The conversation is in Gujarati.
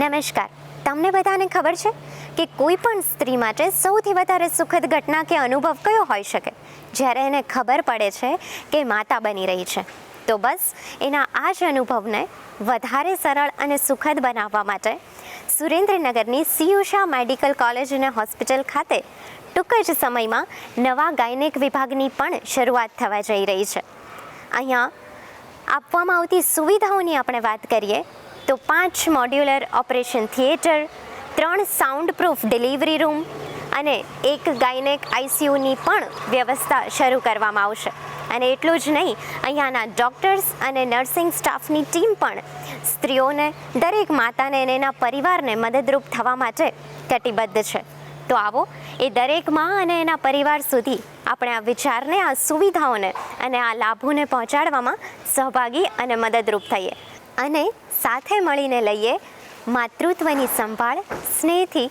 નમસ્કાર. તમને બધાને ખબર છે કે કોઈ પણ સ્ત્રી માટે સૌથી વધારે સુખદ ઘટના કે અનુભવ કયો હોઈ શકે? જ્યારે એને ખબર પડે છે કે માતા બની રહી છે. તો બસ, એના આ જ અનુભવને વધારે સરળ અને સુખદ બનાવવા માટે સુરેન્દ્રનગરની સિયુષા મેડિકલ કોલેજ અને હોસ્પિટલ ખાતે ટૂંક જ સમયમાં નવા ગાયનેક વિભાગની પણ શરૂઆત થવા જઈ રહી છે. અહીંયા આપવામાં આવતી સુવિધાઓની આપણે વાત કરીએ તો પાંચ મોડ્યુલર ઓપરેશન થિયેટર, ત્રણ સાઉન્ડ પ્રૂફ ડિલિવરી રૂમ અને એક ગાયનેક આઈસીયુની પણ વ્યવસ્થા શરૂ કરવામાં આવશે. અને એટલું જ નહીં, અહીંયાના ડૉક્ટર્સ અને નર્સિંગ સ્ટાફની ટીમ પણ સ્ત્રીઓને, દરેક માતાને અને એના પરિવારને મદદરૂપ થવા માટે કટિબદ્ધ છે. તો આવો, એ દરેકમાં અને એના પરિવાર સુધી આપણે આ વિચારને, આ સુવિધાઓને અને આ લાભોને પહોંચાડવામાં સહભાગી અને મદદરૂપ થઈએ. અને સાથે મળીને લઈએ માતૃત્વની સંભાળ સ્નેહથી